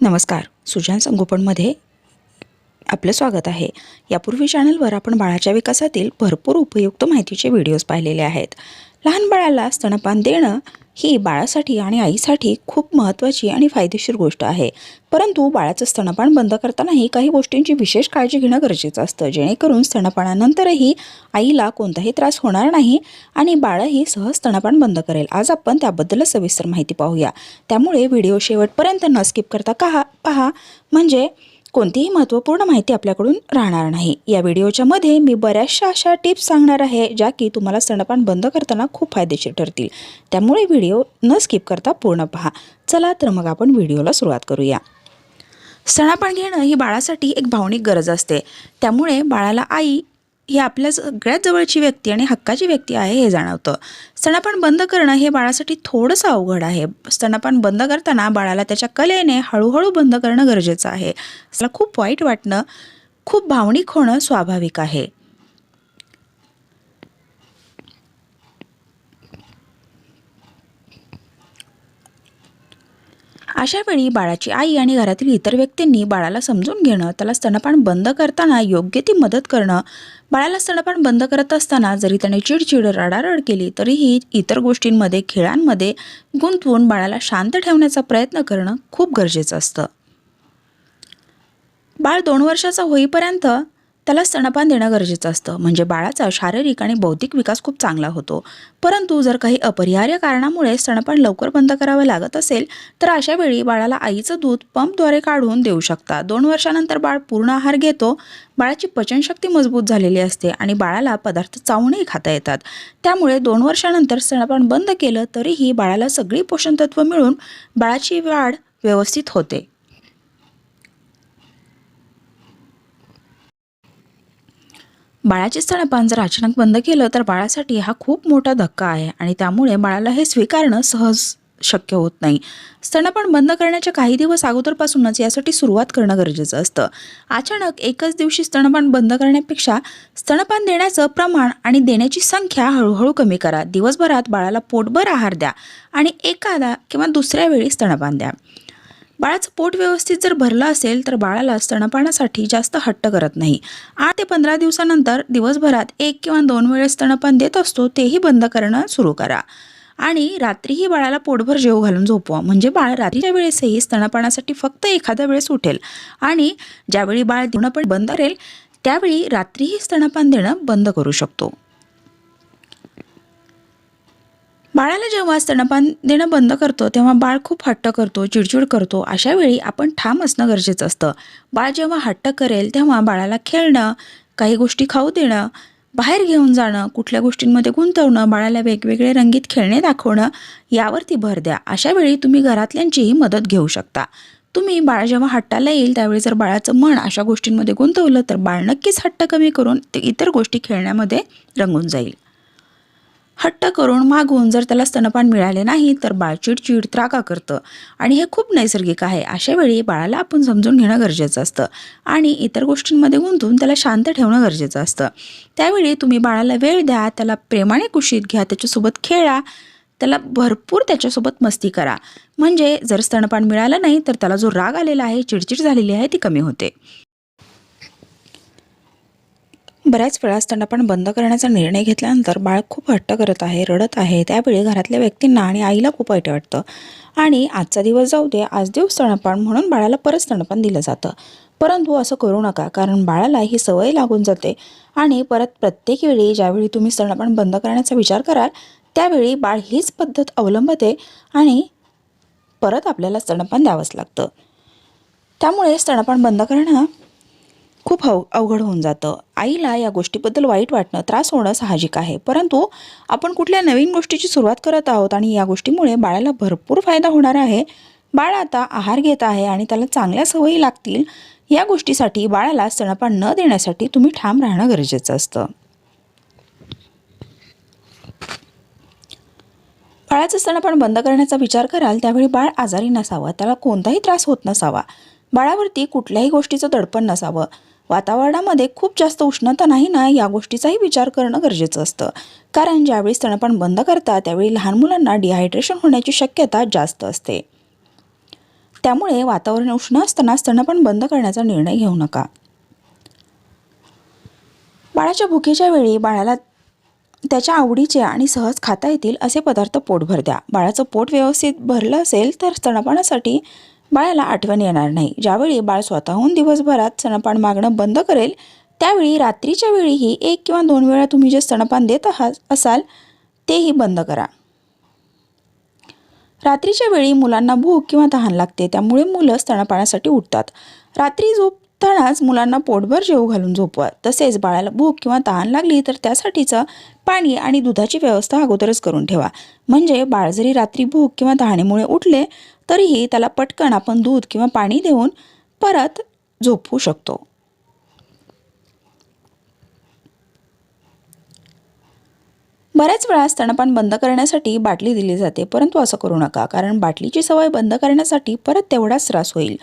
नमस्कार. सुजान संगोपनमध्ये आपलं स्वागत आहे. यापूर्वी चॅनलवर आपण बाळाच्या विकासातील भरपूर उपयुक्त माहितीचे व्हिडिओज पाहिलेले आहेत. लहान बाळाला स्तनपान देणं ही बाळासाठी आणि आईसाठी खूप महत्त्वाची आणि फायदेशीर गोष्ट आहे. परंतु बाळाचं स्तनपान बंद करतानाही काही गोष्टींची विशेष काळजी घेणं गरजेचं असतं. जेणेकरून स्तनपानानंतरही आईला कोणताही त्रास होणार नाही आणि बाळही सहज स्तनपान बंद करेल. आज आपण त्याबद्दलच सविस्तर माहिती पाहूया. त्यामुळे व्हिडिओ शेवटपर्यंत न स्किप करता का पहा. म्हणजे कोणतीही महत्त्वपूर्ण माहिती आपल्याकडून राहणार नाही. या व्हिडिओच्या मध्ये मी बऱ्याचशा अशा टिप्स सांगणार आहे ज्या की तुम्हाला स्तनपान बंद करताना खूप फायदेशीर ठरतील. त्यामुळे व्हिडिओ न स्किप करता पूर्ण पहा. चला तर मग आपण व्हिडिओला सुरुवात करूया. स्तनपान घेणं ही बाळासाठी एक भावनिक गरज असते. त्यामुळे बाळाला आई ही आपल्या सगळ्यात जवळची व्यक्ती आणि हक्काची व्यक्ती आहे हे जाणवतं. स्तनपान बंद करणं हे बाळासाठी थोडंसं अवघड आहे. स्तनपान बंद करताना बाळाला त्याच्या कलेने हळूहळू बंद करणं गरजेचं आहे. त्याला खूप वाईट वाटणं खूप भावनिक होणं स्वाभाविक आहे. अशा वेळी बाळाची आई आणि घरातील इतर व्यक्तींनी बाळाला समजून घेणं त्याला स्तनपान बंद करताना योग्य ती मदत करणं. बाळाला स्तनपान बंद करत असताना जरी त्याने चिडचिड रडारड केली तरीही इतर गोष्टींमध्ये खेळांमध्ये गुंतवून बाळाला शांत ठेवण्याचा प्रयत्न करणं खूप गरजेचं असतं. बाळ दोन वर्षाचा होईपर्यंत त्याला स्तनपान देणं गरजेचं असतं. म्हणजे बाळाचा शारीरिक आणि बौद्धिक विकास खूप चांगला होतो. परंतु जर काही अपरिहार्य कारणामुळे स्तनपान लवकर बंद करावं लागत असेल तर अशा वेळी बाळाला आईचं दूध पंपद्वारे काढून देऊ शकता. दोन वर्षानंतर बाळ पूर्ण आहार घेतो बाळाची पचनशक्ती मजबूत झालेली असते आणि बाळाला पदार्थ चावूनही खाता येतात. त्यामुळे दोन वर्षानंतर स्तनपान बंद केलं तरीही बाळाला सगळी पोषणतत्व मिळून बाळाची वाढ व्यवस्थित होते. बाळाचे स्तनपान जर अचानक बंद केलं तर बाळासाठी हा खूप मोठा धक्का आहे आणि त्यामुळे बाळाला हे स्वीकारणं सहज शक्य होत नाही. स्तनपान बंद करण्याच्या काही दिवस अगोदरपासूनच यासाठी सुरुवात करणं गरजेचं असतं. अचानक एकच दिवशी स्तनपान बंद करण्यापेक्षा स्तनपान देण्याचं प्रमाण आणि देण्याची संख्या हळूहळू कमी करा. दिवसभरात बाळाला पोटभर आहार द्या आणि एखादा किंवा दुसऱ्या वेळी स्तनपान द्या. बाळाचं पोट व्यवस्थित जर भरलं असेल तर बाळाला स्तनपानासाठी जास्त हट्ट करत नाही. आठ ते पंधरा दिवसानंतर दिवसभरात एक किंवा दोन वेळेस स्तनपान देत असतो तेही बंद करणं सुरू करा. आणि रात्रीही बाळाला पोटभर जेव घालून झोपवा. म्हणजे बाळ रात्रीच्या वेळेसही स्तनपानासाठी फक्त एखाद्या वेळेस उठेल. आणि ज्यावेळी बाळ पण बंद करेल त्यावेळी रात्रीही स्तनपान देणं बंद करू शकतो. बाळाला जेव्हा स्तनपान देणं बंद करतो तेव्हा बाळ खूप हट्ट करतो चिडचिड करतो. अशा वेळी आपण ठाम असणं गरजेचं असतं. बाळ जेव्हा हट्ट करेल तेव्हा बाळाला खेळणं काही गोष्टी खाऊ देणं बाहेर घेऊन जाणं कुठल्या गोष्टींमध्ये गुंतवणं बाळाला वेगवेगळे रंगीत खेळणे दाखवणं यावरती भर द्या. अशा वेळी तुम्ही घरातल्यांचीही मदत घेऊ शकता. तुम्ही बाळ जेव्हा हट्टाला येईल त्यावेळी जर बाळाचं मन अशा गोष्टींमध्ये गुंतवलं तर बाळ नक्कीच हट्ट कमी करून ते इतर गोष्टी खेळण्यामध्ये रंगून जाईल. हट्ट करून मागून जर त्याला स्तनपान मिळाले नाही तर बाळ चिडचिड त्राका करतं. आणि हे खूप नैसर्गिक आहे. अशा वेळी बाळाला आपण समजून घेणं गरजेचं असतं. आणि इतर गोष्टींमध्ये गुंतून त्याला शांत ठेवणं गरजेचं असतं. त्यावेळी तुम्ही बाळाला वेळ द्या त्याला प्रेमाने कुशीत घ्या त्याच्यासोबत खेळा त्याला भरपूर त्याच्यासोबत मस्ती करा. म्हणजे जर स्तनपान मिळालं नाही तर त्याला जो राग आलेला आहे चिडचिड झालेली आहे ती कमी होते. बऱ्याच वेळा स्तनपान बंद करण्याचा निर्णय घेतल्यानंतर बाळ खूप हट्ट करत आहे रडत आहे. त्यावेळी घरातल्या व्यक्तींना आणि आईला खूप वाईट वाटतं. आणि आजचा दिवस जाऊ दे आज देऊ स्तनपान म्हणून बाळाला परत स्तनपान दिलं जातं. परंतु असं करू नका कारण बाळाला ही सवय लागून जाते. आणि परत प्रत्येक वेळी ज्यावेळी तुम्ही स्तनपान बंद करण्याचा विचार कराल त्यावेळी बाळ हीच पद्धत अवलंबते आणि परत आपल्याला स्तनपान द्यावंच लागतं. त्यामुळे स्तनपान बंद करणं खूप अव अवघड होऊन जातं. आईला या गोष्टीबद्दल वाईट वाटणं त्रास होणं साहजिक आहे. परंतु आपण कुठल्या नवीन गोष्टीची सुरुवात करत आहोत आणि या गोष्टीमुळे बाळाला भरपूर फायदा होणार आहे. बाळ आता आहार घेत आहे आणि त्याला चांगल्या सवयी लागतील. या गोष्टीसाठी बाळाला स्तनपान न देण्यासाठी तुम्ही ठाम राहणं गरजेचं असतं. बाळाचं स्तनपान बंद करण्याचा विचार कराल त्यावेळी बाळ आजारी नसावं. त्याला कोणताही त्रास होत नसावा. बाळावरती कुठल्याही गोष्टीचं दडपण नसावं. वातावरणामध्ये खूप जास्त उष्णता नाही ना या गोष्टीचाही विचार करणं गरजेचं असतं. कारण ज्यावेळी स्तनपान बंद करता त्यावेळी लहान मुलांना डिहायड्रेशन होण्याची शक्यता जास्त असते. त्यामुळे वातावरण उष्ण असताना स्तनपान बंद करण्याचा निर्णय घेऊ नका. बाळाच्या भुकेच्या वेळी बाळाला त्याच्या आवडीचे आणि सहज खाता येतील असे पदार्थ पोटभर द्या. बाळाचं पोट व्यवस्थित भरलं असेल तर स्तनपानासाठी बाळाला आठवण येणार नाही. ज्यावेळी बाळ स्वतःहून दिवसभरात स्तनपान मागणं बंद करेल त्यावेळी रात्रीच्या वेळीही एक किंवा दोन वेळा तुम्ही जे स्तनपान देत आहात असाल तेही बंद करा. रात्रीच्या वेळी मुलांना भूक किंवा तहान लागते त्यामुळे मुलं स्तनपानासाठी उठतात. रात्री झोपतानाच मुलांना पोटभर जेव घालून झोपवा. तसेच बाळाला भूक किंवा तहान लागली तर त्यासाठीचं पाणी आणि दुधाची व्यवस्था अगोदरच करून ठेवा. म्हणजे बाळ जरी रात्री भूक किंवा तहानेमुळे उठले तरीही त्याला पटकन आपण दूध किंवा पाणी देऊन परत झोपवू शकतो. बऱ्याच वेळा स्तनपान बंद करण्यासाठी बाटली दिली जाते परंतु असं करू नका कारण बाटलीची सवय बंद करण्यासाठी परत तेवढाच त्रास होईल.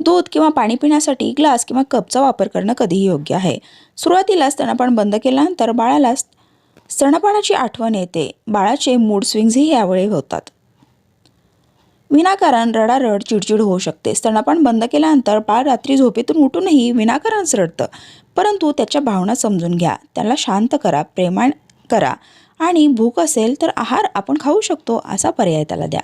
दूध किंवा पाणी पिण्यासाठी ग्लास किंवा कपचा वापर करणं कधीही योग्य आहे. सुरुवातीला स्तनपान बंद केल्यानंतर बाळाला स्तनपानाची आठवण येते. बाळाचे मूड स्विंग्सही यावेळी होतात. विनाकारण रडारड चिडचिड होऊ शकते. स्तनपान बंद केल्यानंतर बाळ रात्री झोपेतून उठूनही विनाकारणच रडतं. परंतु त्याच्या भावना समजून घ्या. त्याला शांत करा प्रेमाण करा. आणि भूक असेल तर आहार आपण खाऊ शकतो असा पर्याय त्याला द्या.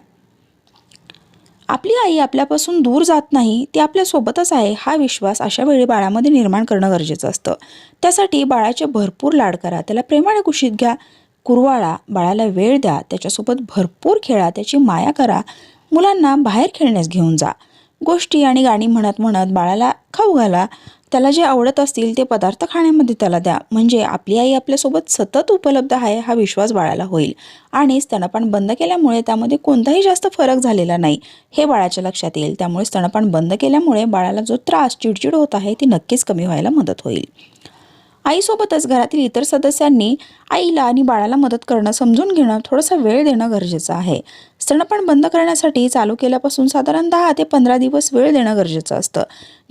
आपली आई आपल्यापासून दूर जात नाही ती आपल्यासोबतच आहे हा विश्वास अशा वेळी बाळामध्ये निर्माण करणं गरजेचं असतं. त्यासाठी बाळाचे भरपूर लाड करा. त्याला प्रेमाने कुशीत घ्या. कुरवाळा बाळाला वेळ द्या. त्याच्यासोबत भरपूर खेळा. त्याची माया करा. मुलांना बाहेर खेळण्यास घेऊन जा. गोष्टी आणि गाणी म्हणत म्हणत बाळाला खाऊ घाला. त्याला जे आवडत असतील ते पदार्थ खाण्यामध्ये त्याला द्या. म्हणजे आपली आई आपल्यासोबत सतत उपलब्ध आहे हा विश्वास बाळाला होईल. आणि स्तनपान बंद केल्यामुळे त्यामध्ये कोणताही जास्त फरक झालेला नाही. हे बाळाच्या लक्षात येईल. त्यामुळे स्तनपान बंद केल्यामुळे बाळाला जो त्रास चिडचिड होत आहे ती नक्कीच कमी व्हायला मदत होईल. आईसोबतच घरातील इतर सदस्यांनी आईला आणि बाळाला मदत करणं समजून घेणं थोडासा वेळ देणं गरजेचं आहे. स्तनपान बंद करण्यासाठी चालू केल्यापासून साधारण दहा ते पंधरा दिवस वेळ देणं गरजेचं असतं.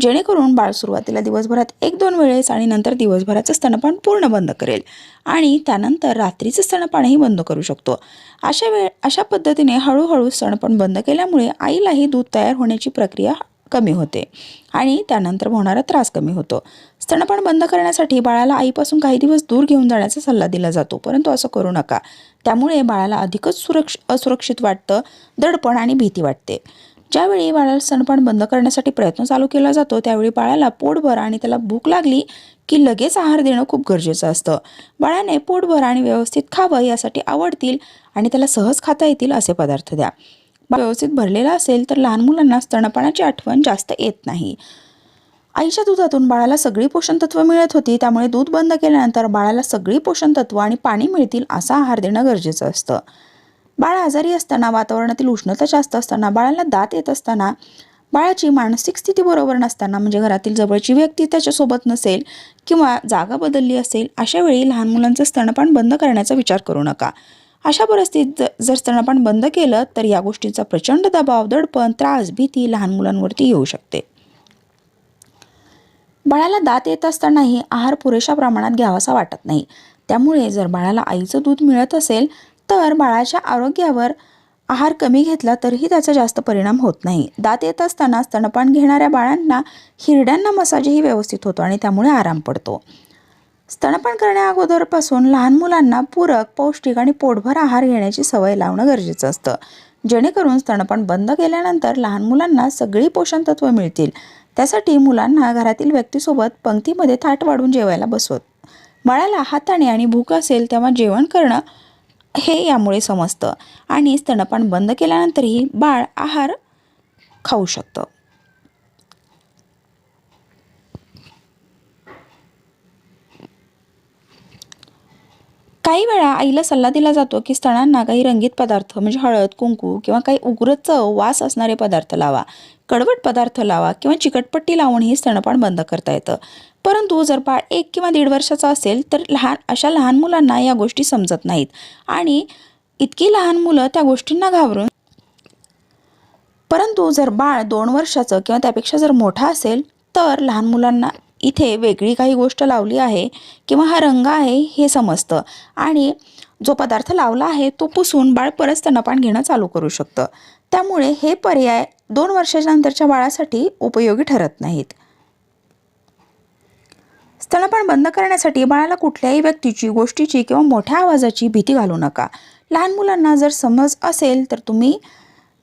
जेणेकरून बाळ सुरुवातीला दिवसभरात एक दोन वेळेस आणि नंतर दिवसभराचं स्तनपान पूर्ण बंद करेल आणि त्यानंतर रात्रीचं स्तनपानही बंद करू शकतो. अशा वेळ अशा पद्धतीने हळूहळू स्तनपान बंद केल्यामुळे आईलाही दूध तयार होण्याची प्रक्रिया कमी होते आणि त्यानंतर होणारा त्रास कमी होतो. स्तनपान बंद करण्यासाठी बाळाला आईपासून काही दिवस दूर घेऊन जाण्याचा सल्ला दिला जातो परंतु असं करू नका. त्यामुळे बाळाला अधिकच सुरक्ष असुरक्षित वाटतं दडपण आणि भीती वाटते. ज्यावेळी बाळाला स्तनपान बंद करण्यासाठी प्रयत्न चालू केला जातो त्यावेळी बाळाला पोटभर आणि त्याला भूक लागली की लगेच आहार देणं खूप गरजेचं असतं. बाळाने पोटभर आणि व्यवस्थित खावं यासाठी आवडतील आणि त्याला सहज खाता येतील असे पदार्थ द्या. व्यवस्थित भरलेला असेल तर लहान मुलांना स्तनपानाची आठवण जास्त येत नाही. आईच्या दुधातून बाळाला सगळी पोषण तत्व मिळत होती त्यामुळे दूध बंद केल्यानंतर बाळाला सगळी पोषण तत्व आणि पाणी मिळतील असा आहार देणं गरजेचं असतं. बाळ आजारी असताना वातावरणातील उष्णता जास्त असताना बाळाला दात येत असताना बाळाची मानसिक स्थिती बरोबर नसताना म्हणजे घरातील जवळची व्यक्ती त्याच्यासोबत नसेल किंवा जागा बदलली असेल अशा वेळी लहान मुलांचं स्तनपान बंद करण्याचा विचार करू नका. अशा परिस्थितीत जर स्तनपान बंद केलं तर या गोष्टीचा प्रचंड दबाव दडपण त्रास भीती लहान मुलांवरती येऊ शकते. बाळाला दात येत असतानाही आहार पुरेशा प्रमाणात घ्यावासा वाटत नाही. त्यामुळे जर बाळाला आईचं दूध मिळत असेल तर बाळाच्या आरोग्यावर आहार कमी घेतला तरीही त्याचा जास्त परिणाम होत नाही. दात येत असताना स्तनपान घेणाऱ्या बाळांना हिरड्यांना मसाजही व्यवस्थित होतो आणि त्यामुळे आराम पडतो. स्तनपान करण्याअगोदरपासून लहान मुलांना पूरक पौष्टिक आणि पोटभर आहार घेण्याची सवय लावणं गरजेचं असतं. जेणेकरून स्तनपान बंद केल्यानंतर लहान मुलांना सगळी पोषण मिळतील. त्यासाठी मुलांना घरातील व्यक्तीसोबत पंक्तीमध्ये थाट वाढून जेवायला बसवत. बाळाला हाताने आणि भूक असेल तेव्हा जेवण करणं हे यामुळे समजतं आणि स्तनपान बंद केल्यानंतरही बाळ आहार खाऊ शकतं. काही वेळा आईला सल्ला दिला जातो की स्तनांना काही रंगीत पदार्थ म्हणजे हळद कुंकू किंवा काही उग्र चव वास असणारे पदार्थ लावा. कडवट पदार्थ लावा किंवा चिकटपट्टी लावूनही स्तनपान बंद करता येतं. परंतु जर बाळ एक किंवा दीड वर्षाचा असेल तर लहान अशा लहान मुलांना या गोष्टी समजत नाहीत. आणि इतकी लहान मुलं त्या गोष्टींना घाबरून परंतु जर बाळ दोन वर्षाचं किंवा त्यापेक्षा जर मोठा असेल तर लहान मुलांना इथे वेगळी काही गोष्ट लावली आहे किंवा हा रंग आहे हे समजतं. आणि जो पदार्थ लावला आहे तो पुसून बाळ परत स्तनपान घेणं चालू करू शकतं. त्यामुळे हे पर्याय दोन वर्षाच्या नंतरच्या बाळासाठी उपयोगी ठरत नाहीत. स्तनपान बंद करण्यासाठी बाळाला कुठल्याही व्यक्तीची गोष्टीची किंवा मोठ्या आवाजाची भीती घालू नका. लहान मुलांना जर समज असेल तर तुम्ही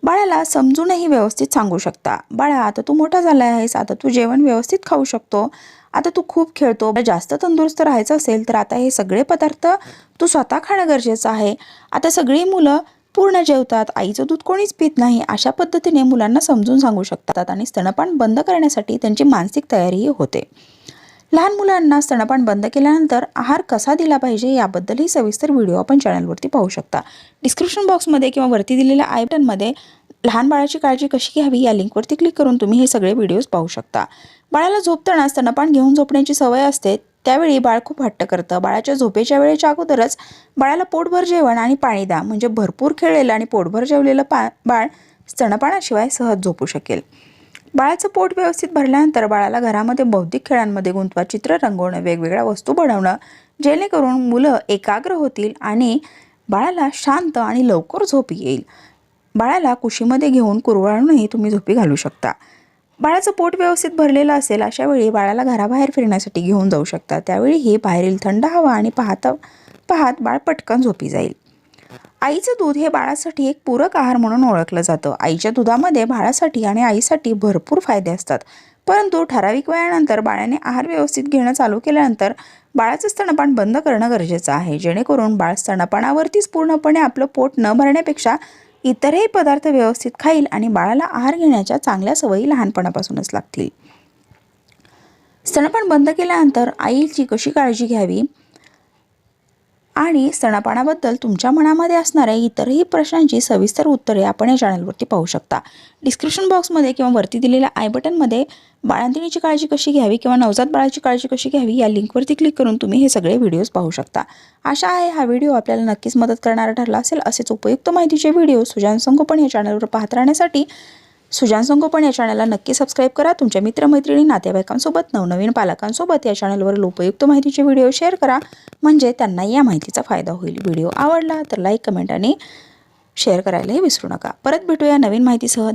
बाळाला समजूनही व्यवस्थित सांगू शकता. बाळा आता तू मोठा झाला आहेस. आता तू जेवण व्यवस्थित खाऊ शकतो. आता तू खूप खेळतो. जास्त तंदुरुस्त राहायचं असेल तर आता हे सगळे पदार्थ तू स्वतः खाणं गरजेचं आहे. आता सगळी मुलं पूर्ण जेवतात. आईचं दूध कोणीच पित नाही. अशा पद्धतीने मुलांना समजून सांगू शकतात आणि स्तनपान बंद करण्यासाठी त्यांची मानसिक तयारीही होते. लहान मुलांना स्तनपान बंद केल्यानंतर आहार कसा दिला पाहिजे याबद्दलही सविस्तर व्हिडिओ आपण चॅनलवरती पाहू शकता. डिस्क्रिप्शन बॉक्समध्ये किंवा वरती दिलेल्या आय बटनमध्ये लहान बाळाची काळजी कशी घ्यावी या लिंकवरती क्लिक करून तुम्ही हे सगळे व्हिडिओज पाहू शकता. बाळाला झोपताना स्तनपान घेऊन झोपण्याची सवय असते त्यावेळी बाळ खूप हट्ट करतं. बाळाच्या झोपेच्या वेळेच्या अगोदरच बाळाला पोटभर जेवण आणि पाणी द्या म्हणजे भरपूर खेळलेलं आणि पोटभर जेवलेलं पा बाळ स्तनपानाशिवाय सहज झोपू शकेल. बाळाचं पोट व्यवस्थित भरल्यानंतर बाळाला घरामध्ये बौद्धिक खेळांमध्ये गुंतवा चित्र रंगवणं वेगवेगळ्या वस्तू बनवणं जेणेकरून मुलं एकाग्र होतील आणि बाळाला शांत आणि लवकर झोप येईल. बाळाला कुशीमध्ये घेऊन कुरवाळूनही तुम्ही झोपी घालू शकता. बाळाचं पोट व्यवस्थित भरलेलं असेल अशा वेळी बाळाला घराबाहेर फिरण्यासाठी घेऊन जाऊ शकता. त्यावेळी ही बाहेरील थंड हवा आणि पाहता पाहत बाळ पटकन झोपी जाईल. आईचं दूध हे बाळासाठी एक पूरक आहार म्हणून ओळखलं जातं. आईच्या दुधामध्ये बाळासाठी आणि आईसाठी भरपूर फायदे असतात. परंतु ठराविक वयानंतर बाळाने आहार व्यवस्थित घेणं चालू केल्यानंतर बाळाचं स्तनपान बंद करणं गरजेचं आहे. जेणेकरून बाळ स्तनपानावरतीच पूर्णपणे आपलं पोट न भरण्यापेक्षा इतरही पदार्थ व्यवस्थित खाईल आणि बाळाला आहार घेण्याच्या चांगल्या सवयी लहानपणापासूनच लागतील. स्तनपान बंद केल्यानंतर आईची कशी काळजी घ्यावी? आणि स्तनपानाबद्दल तुमच्या मनामध्ये असणाऱ्या इतरही प्रश्नांची सविस्तर उत्तरे आपण या चॅनलवरती पाहू शकता. डिस्क्रिप्शन बॉक्समध्ये किंवा वरती दिलेल्या आय बटनमध्ये बाळंतिणीची काळजी कशी घ्यावी किंवा नवजात बाळाची काळजी कशी घ्यावी या लिंकवरती क्लिक करून तुम्ही हे सगळे व्हिडिओज पाहू शकता. आशा आहे हा व्हिडिओ आपल्याला नक्कीच मदत करणारा ठरला असेल असेच उपयुक्त माहितीचे व्हिडिओ सुजान संगोपन या चॅनलवर पाहत राहण्यासाठी सुजान संगोपन या चॅनलला नक्की सबस्क्राईब करा. तुमच्या मित्रमैत्रिणी नातेवाईकांसोबत नवनवीन पालकांसोबत या चॅनलवरील उपयुक्त माहितीचे व्हिडिओ शेअर करा. म्हणजे त्यांना या माहितीचा फायदा होईल. व्हिडिओ आवडला तर लाईक कमेंट आणि शेअर करायलाही विसरू नका. परत भेटूया नवीन माहितीसह.